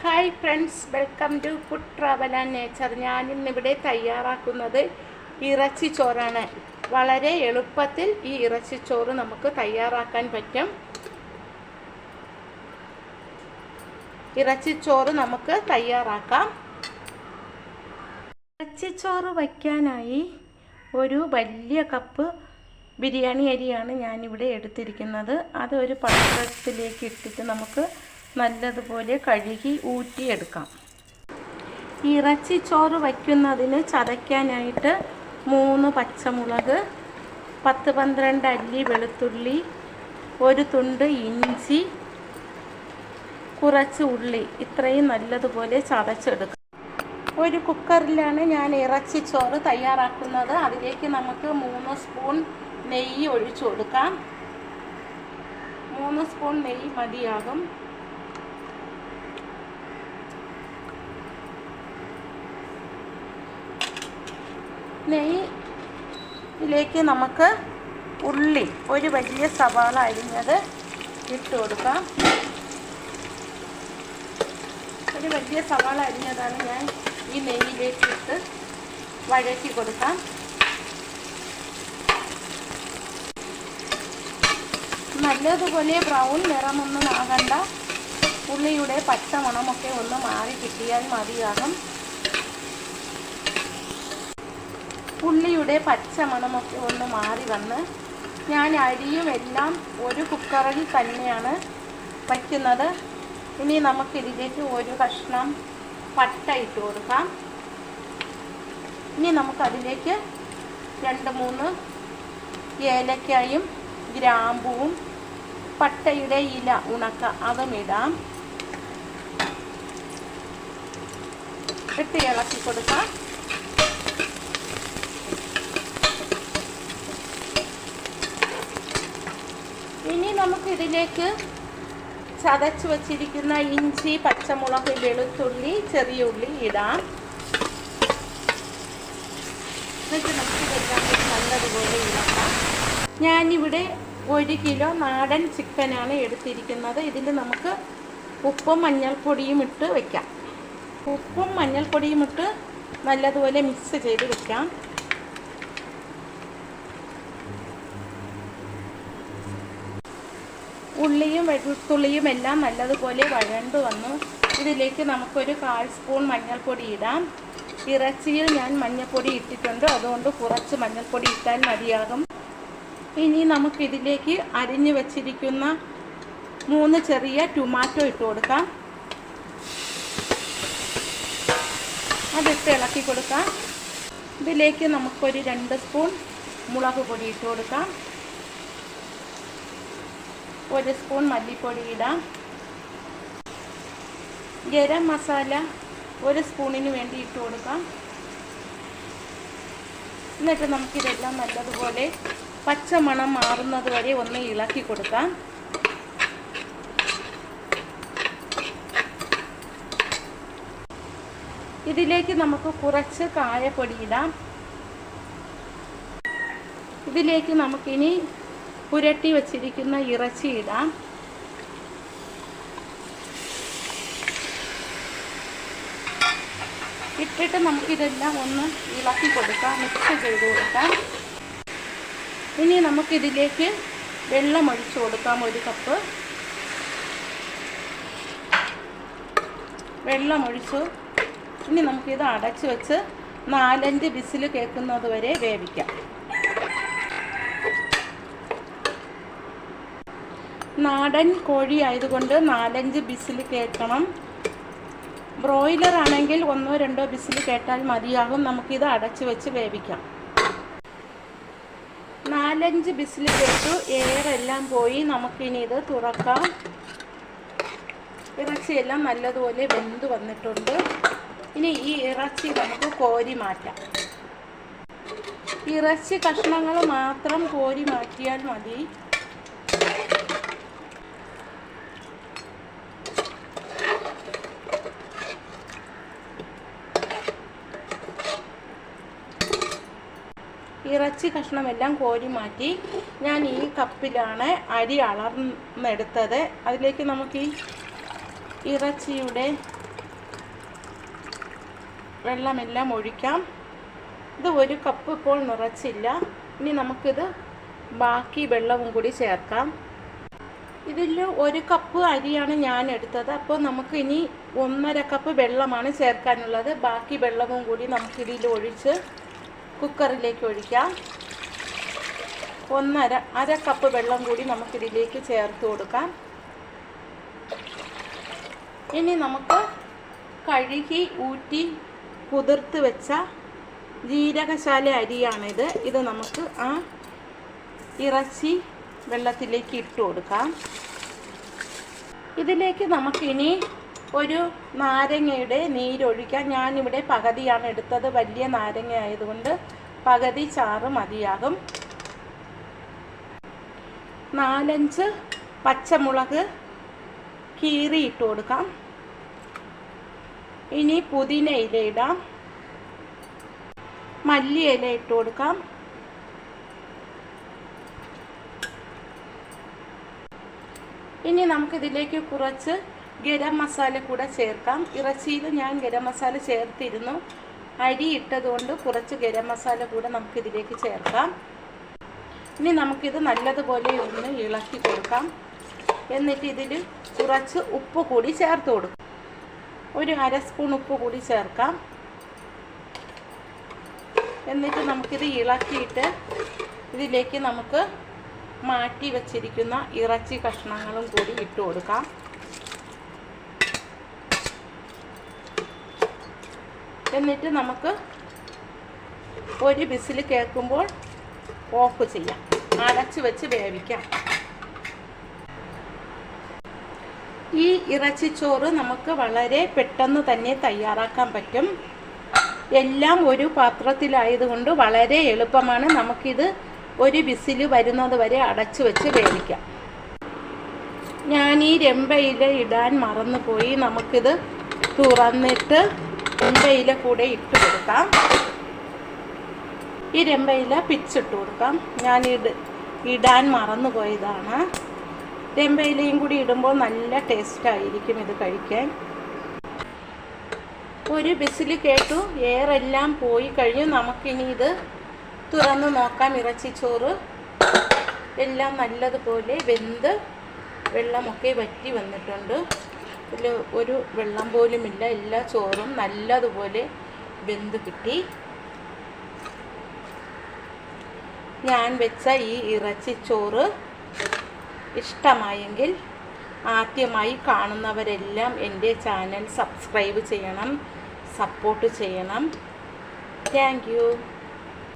Hi friends welcome to food travel and nature ഞാനിന്നിവിടെ തയ്യാറാക്കുന്നത് ഇറച്ചിച്ചോറാണ് വളരെ എളുപ്പത്തിൽ ഈ ഇറച്ചിച്ചോറ് നമുക്ക് തയ്യാറാക്കാൻ പറ്റും. ഇറച്ചിച്ചോറ് നമുക്ക് തയ്യാറാക്കാം. ഇറച്ചിച്ചോറ് വയ്ക്കാനായി ഒരു വലിയ കപ്പ് ബിരിയാണി അരിയാണ് ഞാനിവിടെ എടുത്തിരിക്കുന്നത്. അത് ഒരു പാത്രത്തിലേക്ക് ഇട്ടിട്ട് നമുക്ക് നല്ലതുപോലെ കഴുകി ഊറ്റിയെടുക്കാം. ഇറച്ചി ചോറ് വയ്ക്കുന്നതിന് ചതയ്ക്കാനായിട്ട് മൂന്ന് പച്ചമുളക് പത്ത് പന്ത്രണ്ട് അല്ലി വെളുത്തുള്ളി ഒരു തുണ്ട് ഇഞ്ചി കുറച്ച് ഉള്ളി. ഇത്രയും നല്ലതുപോലെ ചതച്ചെടുക്കാം. ഒരു കുക്കറിലാണ് ഞാൻ ഇറച്ചി ചോറ് തയ്യാറാക്കുന്നത്. അതിലേക്ക് നമുക്ക് മൂന്ന് സ്പൂൺ നെയ്യ് ഒഴിച്ചു കൊടുക്കാം. മൂന്ന് സ്പൂൺ നെയ്യ് മതിയാകും. നെയ്യിലേക്ക് നമുക്ക് ഉള്ളി ഒരു വലിയ സവാള അരിഞ്ഞത് ഇട്ട് കൊടുക്കാം. ഒരു വലിയ സവാള അരിഞ്ഞതാണ് ഞാൻ ഈ നെയ്യിലേക്ക് ഇട്ട് വഴറ്റി കൊടുക്കാം. നല്ലതുപോലെ ബ്രൗൺ നിറമൊന്നും ആകണ്ട. ഉള്ളിയുടെ പച്ച മണമൊക്കെ ഒന്ന് മാറി കിട്ടിയാൽ മതിയാകും. ഉള്ളിയുടെ പച്ച മണമൊക്കെ ഒന്ന് മാറി വന്ന് ഞാൻ അരിയും എല്ലാം ഒരു കുക്കറിൽ തന്നെയാണ് വയ്ക്കുന്നത്. ഇനി നമുക്ക് ഇതിലേക്ക് ഒരു കഷ്ണം പട്ട ഇട്ട് കൊടുക്കാം. ഇനി നമുക്കതിലേക്ക് രണ്ട് മൂന്ന് ഏലക്കായും ഗ്രാമ്പുവും പട്ടയുടെ ഇല ഉണക്ക അതും ഇടാം. ഇട്ട് ഇളക്കി കൊടുക്കാം. ഇതിലേക്ക് ചതച്ച് വച്ചിരിക്കുന്ന ഇഞ്ചി പച്ചമുളക് വെളുത്തുള്ളി ചെറിയ ഉള്ളി ഇടാം. എന്നിട്ട് നമുക്ക് ഇതെല്ലാം നല്ലതുപോലെ ഇളക്കാം. ഞാനിവിടെ ഒരു കിലോ നാടൻ ചിക്കനാണ് എടുത്തിരിക്കുന്നത്. ഇതിൽ നമുക്ക് ഉപ്പും മഞ്ഞൾപ്പൊടിയും ഇട്ട് വെക്കാം. ഉപ്പും മഞ്ഞൾപ്പൊടിയും ഇട്ട് നല്ലതുപോലെ മിക്സ് ചെയ്ത് വെക്കാം. ഉള്ളിയും വെളുത്തുള്ളിയും എല്ലാം നല്ലതുപോലെ വഴണ്ടു വന്നു. ഇതിലേക്ക് നമുക്കൊരു കാൽ സ്പൂൺ മഞ്ഞൾപ്പൊടി ഇടാം. ഇറച്ചിയിൽ ഞാൻ മഞ്ഞൾപ്പൊടി ഇട്ടിട്ടുണ്ട്. അതുകൊണ്ട് കുറച്ച് മഞ്ഞൾപ്പൊടി ഇട്ടാൽ മതിയാകും. ഇനി നമുക്കിതിലേക്ക് അരിഞ്ഞു വച്ചിരിക്കുന്ന മൂന്ന് ചെറിയ ടൊമാറ്റോ ഇട്ട് കൊടുക്കാം. അതിട്ട് ഇളക്കി കൊടുക്കാം. ഇതിലേക്ക് നമുക്കൊരു രണ്ട് സ്പൂൺ മുളക് പൊടി ഇട്ട് കൊടുക്കാം. ഒരു സ്പൂൺ മല്ലിപ്പൊടി ഇടാം. ഗരം മസാല ഒരു സ്പൂണിന് വേണ്ടി ഇട്ട് കൊടുക്കാം. എന്നിട്ട് നമുക്കിതെല്ലാം നല്ലതുപോലെ പച്ചമണം മാറുന്നത് വരെ ഒന്ന് ഇളക്കി കൊടുക്കാം. ഇതിലേക്ക് നമുക്ക് കുറച്ച് കായപ്പൊടി ഇടാം. ഇതിലേക്ക് നമുക്കിനി പുരട്ടി വച്ചിരിക്കുന്ന ഇറച്ചി ഇടാം ഇട്ടിട്ട് നമുക്കിതെല്ലാം ഒന്ന് ഇളക്കി കൊടുക്കാം മിക്സ് ചെയ്ത് കൊടുക്കാം. ഇനി നമുക്കിതിലേക്ക് വെള്ളം ഒഴിച്ചു കൊടുക്കാം ഒരു കപ്പ്. വെള്ളം ഒഴിച്ചു. ഇനി നമുക്കിത് അടച്ചു വെച്ച് നാലഞ്ച് വിസിൽ കേൾക്കുന്നത് വരെ വേവിക്കാം. നാടൻ കോഴി ആയതുകൊണ്ട് നാലഞ്ച് ബിസിൽ കേൾക്കണം. ബ്രോയിലർ ആണെങ്കിൽ ഒന്നോ രണ്ടോ ബിസിൽ കേട്ടാൽ മതിയാകും. നമുക്കിത് അടച്ചു വെച്ച് വേവിക്കാം. നാലഞ്ച് ബിസിൽ കേട്ടു. എയറെല്ലാം പോയി. നമുക്കിനി ഇത് തുറക്കാം. ഇറച്ചിയെല്ലാം നല്ലതുപോലെ വെന്ത് വന്നിട്ടുണ്ട്. ഇനി ഈ ഇറച്ചി നമുക്ക് കോരി മാറ്റാം. ഇറച്ചി കഷ്ണങ്ങൾ മാത്രം കോരി മാറ്റിയാൽ മതി. ഇറച്ചി കഷ്ണമെല്ലാം കോരി മാറ്റി ഞാൻ ഈ കപ്പിലാണ് അരി അളർന്നെടുത്തത് അതിലേക്ക് നമുക്ക് ഈ ഇറച്ചിയുടെ വെള്ളമെല്ലാം ഒഴിക്കാം. ഇത് ഒരു കപ്പ് ഇപ്പോൾ നിറച്ചില്ല. ഇനി നമുക്കിത് ബാക്കി വെള്ളവും കൂടി ചേർക്കാം. ഇതിൽ ഒരു കപ്പ് അരിയാണ് ഞാൻ എടുത്തത്. അപ്പോൾ നമുക്ക് ഇനി ഒന്നര കപ്പ് വെള്ളമാണ് ചേർക്കാനുള്ളത്. ബാക്കി വെള്ളവും കൂടി നമുക്കിതിൽ ഒഴിച്ച് കുക്കറിലേക്ക് ഒഴിക്കാം. ഒന്നര അര കപ്പ് വെള്ളം കൂടി നമുക്കിതിലേക്ക് ചേർത്ത് കൊടുക്കാം. ഇനി നമുക്ക് കഴുകി ഊറ്റി കുതിർത്ത് വെച്ച ജീരകശാല അരിയാണിത്. ഇത് നമുക്ക് ആ ഇറച്ചി വെള്ളത്തിലേക്ക് ഇട്ട് കൊടുക്കാം. ഇതിലേക്ക് നമുക്കിനി ഒരു നാരങ്ങയുടെ നീരൊഴിക്കാൻ ഞാനിവിടെ പകുതിയാണ് എടുത്തത്. വലിയ നാരങ്ങ ആയതുകൊണ്ട് പകുതി ചാറ് മതിയാകും. നാലഞ്ച് പച്ചമുളക് കീറി ഇട്ട് കൊടുക്കാം. ഇനി പുതിന ഇല ഇടാം. മല്ലി ഇല ഇട്ട് കൊടുക്കാം. ഇനി നമുക്കിതിലേക്ക് കുറച്ച് ഗരം മസാല കൂടെ ചേർക്കാം. ഇറച്ചിയിൽ ഞാൻ ഗരം മസാല ചേർത്തിരുന്നു. അരി ഇട്ടതുകൊണ്ട് കുറച്ച് ഗരം മസാല കൂടെ നമുക്കിതിലേക്ക് ചേർക്കാം. ഇനി നമുക്കിത് നല്ലതുപോലെ ഒന്ന് ഇളക്കി കൊടുക്കാം. എന്നിട്ട് ഇതിൽ കുറച്ച് ഉപ്പ് കൂടി ചേർത്ത് കൊടുക്കും. ഒരു അര സ്പൂൺ ഉപ്പ് കൂടി ചേർക്കാം. എന്നിട്ട് നമുക്കിത് ഇളക്കിയിട്ട് ഇതിലേക്ക് നമുക്ക് മാറ്റി വച്ചിരിക്കുന്ന ഇറച്ചി കഷ്ണങ്ങളും കൂടി ഇട്ട് കൊടുക്കാം. എന്നിട്ട് നമുക്ക് ഒരു ബിസിൽ കേൾക്കുമ്പോൾ ഓഫ് ചെയ്യാം. അടച്ച് വെച്ച് വേവിക്കാം. ഈ ഇറച്ചിച്ചോറ് നമുക്ക് വളരെ പെട്ടെന്ന് തന്നെ തയ്യാറാക്കാൻ പറ്റും. എല്ലാം ഒരു പാത്രത്തിലായതുകൊണ്ട് വളരെ എളുപ്പമാണ് നമുക്കിത് ഒരു വിസിൽ വരുന്നത് വരെ അടച്ചു വെച്ച് വേവിക്കാം. ഞാൻ ഈ രമ്പയില ഇടാൻ മറന്നുപോയി. നമുക്കിത് തുറന്നിട്ട് രമ്പയില കൂടെ ഇട്ട് കൊടുക്കാം. ഈ രമ്പയില പിച്ചിട്ട് കൊടുക്കാം. ഞാൻ ഇട് ഇടാൻ മറന്നു പോയതാണ്. രമ്പയിലയും കൂടി ഇടുമ്പോൾ നല്ല ടേസ്റ്റ് ആയിരിക്കും ഇത് കഴിക്കാൻ. ഒരു ബിസിൽ കേട്ടു. എയറെല്ലാം പോയി കഴിഞ്ഞു. നമുക്കിനി ഇത് തുറന്ന് നോക്കാം. ഇറച്ചിച്ചോറ് എല്ലാം നല്ലതുപോലെ വെന്ത് വെള്ളമൊക്കെ വറ്റി വന്നിട്ടുണ്ട്. ഇതിൽ ഒരു വെള്ളം പോലുമില്ല എല്ലാ ചോറും നല്ലതുപോലെ വെന്ത് കിട്ടി. ഞാൻ വെച്ച ഈ ഇറച്ചിച്ചോറ് ഇഷ്ടമായെങ്കിൽ ആദ്യമായി കാണുന്നവരെല്ലാം എന്റെ ചാനൽ സബ്സ്ക്രൈബ് ചെയ്യണം സപ്പോർട്ട് ചെയ്യണം. താങ്ക്